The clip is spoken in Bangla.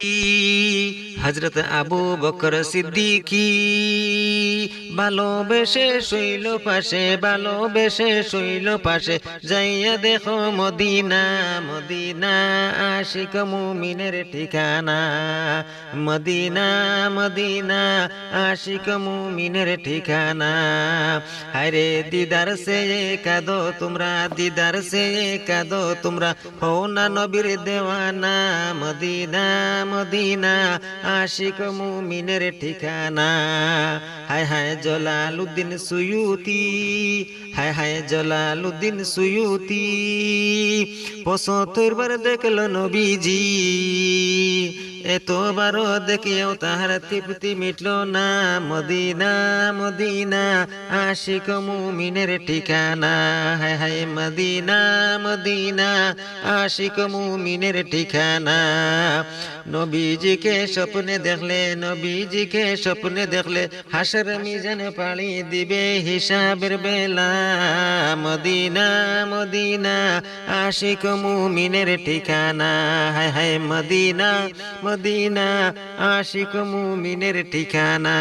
一 হজরত আবু বকর সিদ্দিকি ভালোবেসে শৈল পাশে ভালোবেসে শৈল পাশে, যাইয়া দেখো মদিনা মদিনা আশিক মুমিনের ঠিকানা। মদিনা মদিনা আশিক মুমিনের ঠিকানা। হায়রে দিদার সে কাদো তোমরা, দিদার সে কাদো তোমরা হও না নবীর দেওয়ানা, মদিনা মদিনা আশিক মুমিনের ঠিকানা। হায় হায় জলালুদ্দিন সুয়ুতি, হায় হায় জলালুদ্দিন সুয়ুতি। পঁচাত্তর বার দেখল নবীজি, এতবারও দেখিও তাহার তৃপ্তি মিটলো না। মদিনা মদিনা, আশিক মুমিনের ঠিকানা। হায় হায় মদিনা মদিনা, আশিক মুমিনের ঠিকানা। নবীজিকে স্বপ্নে দেখলে নবীজিকে স্বপ্নে দেখলে হাসর মিজান পাড়ি দিবে হিসাবের বেলা। মদিনা মদিনা, আশিক মুমিনের ঠিকানা। হায় হায়, মদিনা মদিনা, আশিক মুমিনের ঠিকানা।